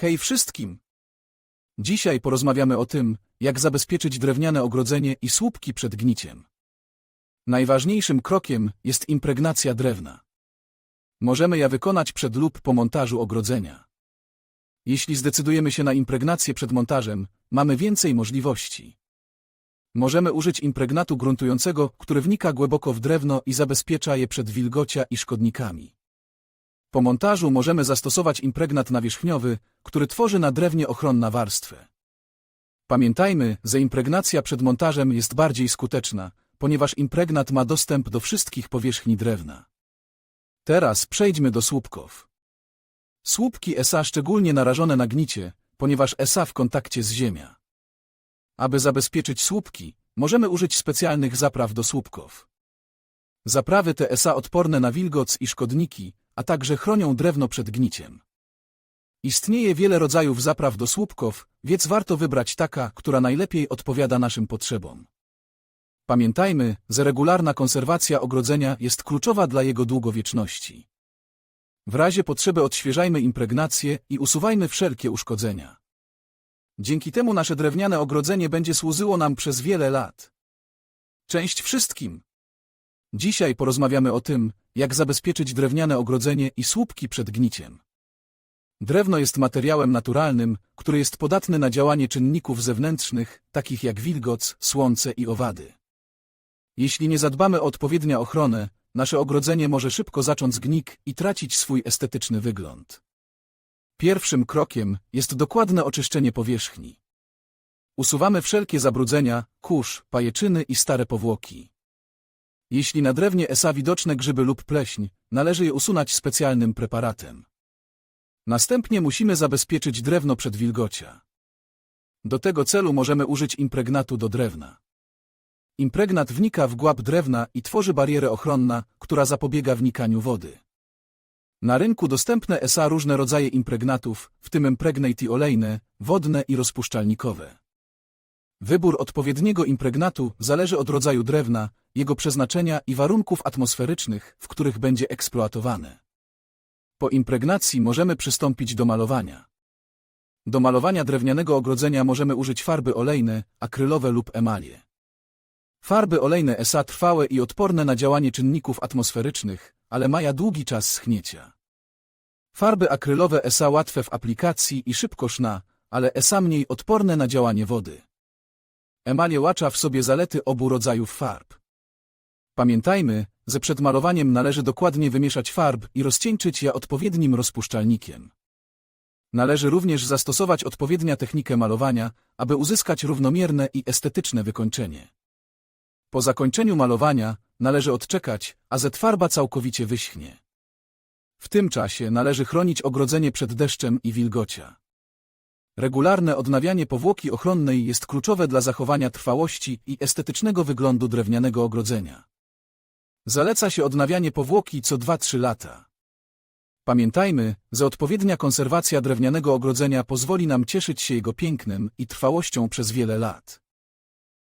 Hej wszystkim! Dzisiaj porozmawiamy o tym, jak zabezpieczyć drewniane ogrodzenie i słupki przed gniciem. Najważniejszym krokiem jest impregnacja drewna. Możemy je wykonać przed lub po montażu ogrodzenia. Jeśli zdecydujemy się na impregnację przed montażem, mamy więcej możliwości. Możemy użyć impregnatu gruntującego, który wnika głęboko w drewno i zabezpiecza je przed wilgocia i szkodnikami. Po montażu możemy zastosować impregnat nawierzchniowy, który tworzy na drewnie ochronna warstwę. Pamiętajmy, że impregnacja przed montażem jest bardziej skuteczna, ponieważ impregnat ma dostęp do wszystkich powierzchni drewna. Teraz przejdźmy do słupków. Słupki SA szczególnie narażone na gnicie, ponieważ SA w kontakcie z ziemią. Aby zabezpieczyć słupki, możemy użyć specjalnych zapraw do słupków. Zaprawy te SA odporne na wilgoc i szkodniki, a także chronią drewno przed gniciem. Istnieje wiele rodzajów zapraw do słupków, więc warto wybrać taka, która najlepiej odpowiada naszym potrzebom. Pamiętajmy, że regularna konserwacja ogrodzenia jest kluczowa dla jego długowieczności. W razie potrzeby odświeżajmy impregnację i usuwajmy wszelkie uszkodzenia. Dzięki temu nasze drewniane ogrodzenie będzie służyło nam przez wiele lat. Cześć wszystkim! Dzisiaj porozmawiamy o tym, jak zabezpieczyć drewniane ogrodzenie i słupki przed gniciem. Drewno jest materiałem naturalnym, który jest podatny na działanie czynników zewnętrznych, takich jak wilgoc, słońce i owady. Jeśli nie zadbamy o odpowiednią ochronę, nasze ogrodzenie może szybko zacząć gnik i tracić swój estetyczny wygląd. Pierwszym krokiem jest dokładne oczyszczenie powierzchni. Usuwamy wszelkie zabrudzenia, kurz, pajęczyny i stare powłoki. Jeśli na drewnie SA widoczne grzyby lub pleśń, należy je usunąć specjalnym preparatem. Następnie musimy zabezpieczyć drewno przed wilgocia. Do tego celu możemy użyć impregnatu do drewna. Impregnat wnika w głąb drewna i tworzy barierę ochronna, która zapobiega wnikaniu wody. Na rynku dostępne SA różne rodzaje impregnatów, w tym impregnate olejne, wodne i rozpuszczalnikowe. Wybór odpowiedniego impregnatu zależy od rodzaju drewna, jego przeznaczenia i warunków atmosferycznych, w których będzie eksploatowane. Po impregnacji możemy przystąpić do malowania. Do malowania drewnianego ogrodzenia możemy użyć farby olejne, akrylowe lub emalie. Farby olejne SA trwałe i odporne na działanie czynników atmosferycznych, ale mają długi czas schnięcia. Farby akrylowe SA łatwe w aplikacji i szybko szna, ale SA mniej odporne na działanie wody. Emalie łacza w sobie zalety obu rodzajów farb. Pamiętajmy, że przed malowaniem należy dokładnie wymieszać farb i rozcieńczyć je odpowiednim rozpuszczalnikiem. Należy również zastosować odpowiednią technikę malowania, aby uzyskać równomierne i estetyczne wykończenie. Po zakończeniu malowania należy odczekać, a Z farba całkowicie wyschnie. W tym czasie należy chronić ogrodzenie przed deszczem i wilgocia. Regularne odnawianie powłoki ochronnej jest kluczowe dla zachowania trwałości i estetycznego wyglądu drewnianego ogrodzenia. Zaleca się odnawianie powłoki co 2-3 lata. Pamiętajmy, że odpowiednia konserwacja drewnianego ogrodzenia pozwoli nam cieszyć się jego pięknem i trwałością przez wiele lat.